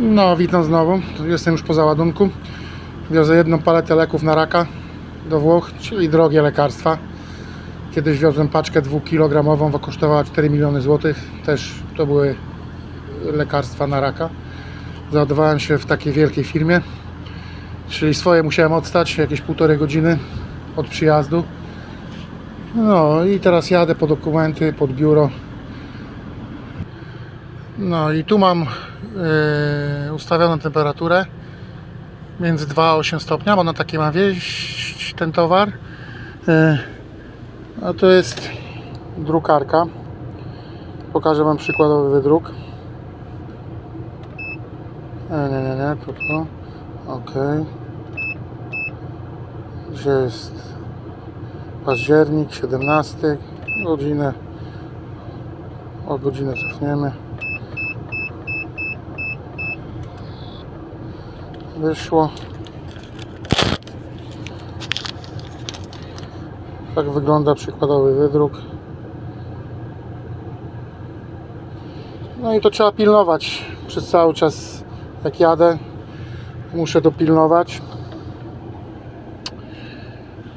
No, witam znowu. Jestem już po załadunku. Wiozę jedną paletę leków na raka do Włoch, czyli drogie lekarstwa. Kiedyś wiozłem paczkę 2 kg, bo kosztowała 4 miliony złotych. Też to były lekarstwa na raka. Załadowałem się w takiej wielkiej firmie, czyli swoje musiałem odstać jakieś półtorej godziny od przyjazdu. No i teraz jadę po dokumenty, pod biuro. No i tu mam yy, ustawioną temperaturę między 2 a 8 stopnia, bo na takie ma wieść ten towar. Yy, a to jest drukarka. Pokażę Wam przykładowy wydruk. E, nie, nie, nie, tu, tu. Ok. Gdzie jest październik, 17, godzinę. O godzinę cofniemy. Wyszło. Tak wygląda przykładowy wydruk. No i to trzeba pilnować przez cały czas jak jadę. Muszę to pilnować.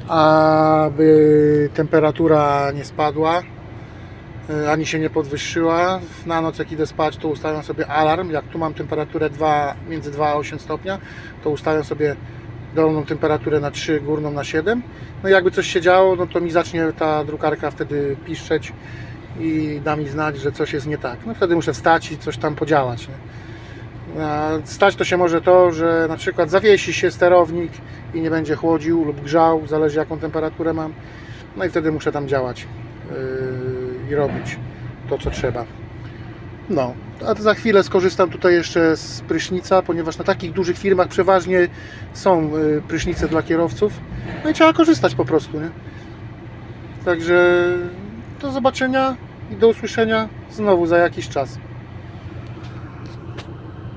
Aby temperatura nie spadła ani się nie podwyższyła. Na noc jak idę spać, to ustawiam sobie alarm. Jak tu mam temperaturę 2, między 2 a 8 stopnia, to ustawiam sobie dolną temperaturę na 3, górną na 7. No i jakby coś się działo, no to mi zacznie ta drukarka wtedy piszczeć i da mi znać, że coś jest nie tak. No wtedy muszę wstać i coś tam podziałać. Nie? Stać to się może to, że na przykład zawiesi się sterownik i nie będzie chłodził lub grzał, zależy jaką temperaturę mam. No i wtedy muszę tam działać yy, i robić to, co trzeba. No, a za chwilę skorzystam tutaj jeszcze z prysznica, ponieważ na takich dużych firmach przeważnie są yy, prysznice dla kierowców. No i trzeba korzystać po prostu, nie? Także do zobaczenia i do usłyszenia znowu za jakiś czas.